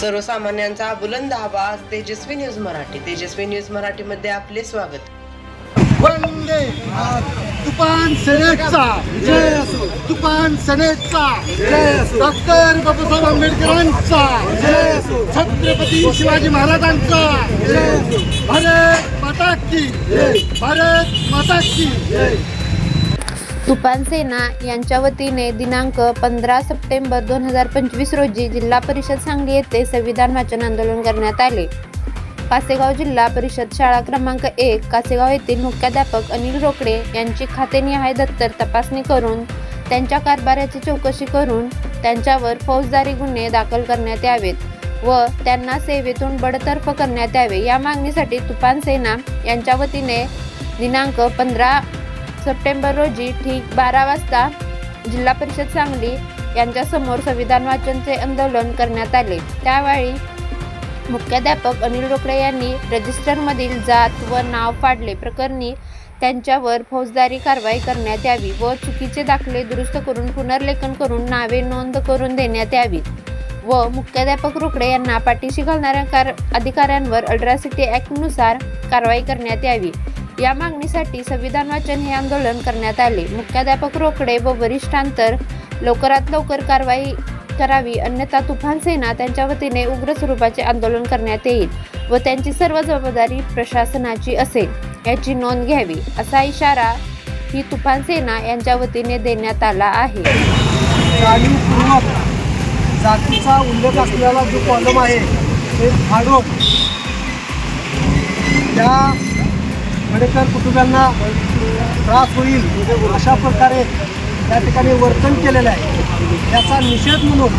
सर्वसामान्यांचा बुलंद आवाज तेजस्वी न्यूज मराठी. तेजस्वी न्यूज मराठीमध्ये आपले स्वागत. वंदे तुफान सनेटचा जय असो. तुफान सेनेचा जय असो. डॉक्टर बाबासाहेब आंबेडकरांचा जय असो. छत्रपती शिवाजी महाराजांचा जय असो. भारत माता की जय. भारत माता की जय. तुफान सेना यांच्या वतीने दिनांक पंधरा सप्टेंबर दोन हजार पंचवीस रोजी जिल्हा परिषद सांगली येथे संविधान वाचन आंदोलन करण्यात आले. कासेगाव जिल्हा परिषद शाळा क्रमांक एक कासेगाव येथील मुख्याध्यापक अनिल रोकडे यांची खातेनिहाय दत्तर तपासणी करून त्यांच्या कारभाराची चौकशी करून त्यांच्यावर फौजदारी गुन्हे दाखल करण्यात यावेत व त्यांना सेवेतून बडतर्फ करण्यात यावे या मागणीसाठी तुफान सेना यांच्या वतीने दिनांक पंधरा सप्टेंबर रोजी ठीक बारा वाजता जिल्हा परिषद सांगली यांच्यासमोर संविधान वाचनचे आंदोलन करण्यात आले. त्यावेळी मुख्याध्यापक अनिल रोकडे यांनी रजिस्टरमधील जात व नाव फाडले. प्रकरणी त्यांच्यावर फौजदारी कारवाई करण्यात यावी व चुकीचे दाखले दुरुस्त करून पुनर्लेखन करून नावे नोंद करून देण्यात यावी व मुख्याध्यापक रोकडे यांना पाठीशी घालणाऱ्या कार अधिकाऱ्यांवर अल्ट्रासिटी ॲक्टनुसार कारवाई करण्यात यावी. या मागणीसाठी संविधान वाचन हे आंदोलन करण्यात आले. मुख्याध्यापक रोकडे व वरिष्ठांतर लवकरात लवकर कारवाई करावी अन्यथा तुफान सेना त्यांच्या वतीने उग्र स्वरूपाचे आंदोलन करण्यात येईल व त्यांची सर्व जबाबदारी प्रशासनाची असेल याची नोंद घ्यावी असा इशारा ही तुफान सेना यांच्या वतीने देण्यात आला आहे. जातीचा उल्लेख असलेला जो कॉलम आहे ते फाडून त्या खडेकर कुटुंबियांना त्रास होईल अशा प्रकारे त्या ठिकाणी वर्तन केलेलं आहे. याचा निषेध म्हणून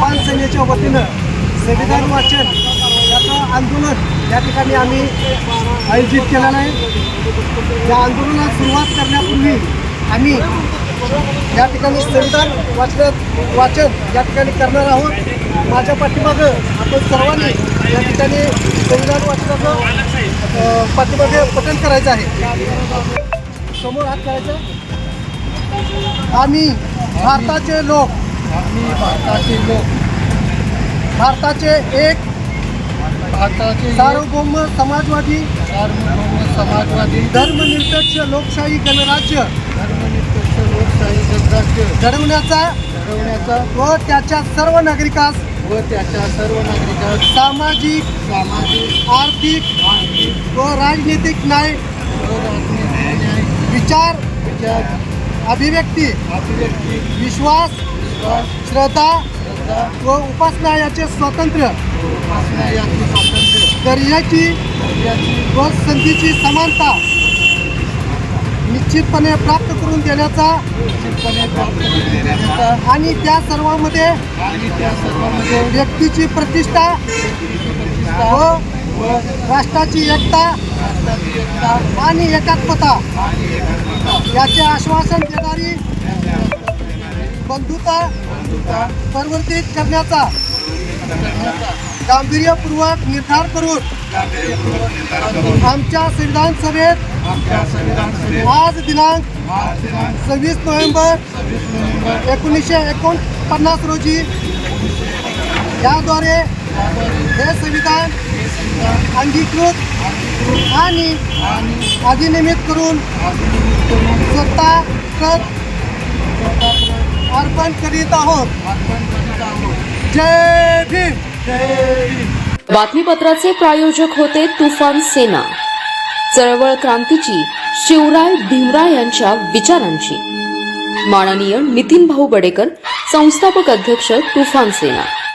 पान सेनेच्या वतीनं संविधान वाचन याचं आंदोलन या ठिकाणी आम्ही आयोजित केलेलं आहे. या आंदोलनात सुरुवात करण्यापूर्वी आम्ही या ठिकाणी संविधान वाचन वाचन या ठिकाणी करणार आहोत. माझ्या पाठीमागं आपण सर्वांनी या ठिकाणी संविधान वाचनाचं पाठीमागे पठण करायचं आहे. समोर हात करायचा. आम्ही भारताचे लोक. आम्ही भारताचे लोक. भारताचे एक भारताचे सार्वभौम समाजवादी सार्वभौम समाजवादी धर्मनिरपेक्ष लोकशाही गणराज्य. धर्मनिरपेक्ष लोकशाही गणराज्य. घडवण्याचा व त्याच्या सर्व नागरिकास व त्याच्या सर्व नागरिकास सामाजिक सामाजिक आर्थिक आर्थिक व राजनीतिक न्याय व राजनीतिक न्याय विचार विचार अभिव्यक्ती अभिव्यक्ती विश्वास श्रद्धा व उपासना याचे स्वातंत्र्य कार्याची व संधीची समानता निश्चितपणे प्राप्त करून देण्याचा आणि त्या सर्वांमध्ये व्यक्तीची प्रतिष्ठा व राष्ट्राची एकता आणि एकात्मता. याचे आश्वासन देणारी बंधुता परिवर्तित करण्याचा गांभीर्यपूर्वक निर्धार करून आमच्या संविधान सभेत आज दिनांक सव्वीस नोव्हेंबर एकोणीसशे एकोणपन्नास रोजी याद्वारे हे संविधान अंगीकृत आणि अधिनियमित करून स्वतः प्रत अर्पण करीत आहोत. जय भीम जय भीम. बातमीपत्राचे प्रायोजक होते तुफान सेना. चळवळ क्रांतीची शिवराय भीमराय यांच्या विचारांची. माननीय नितीन भाऊ बडेकर संस्थापक अध्यक्ष तुफान सेना.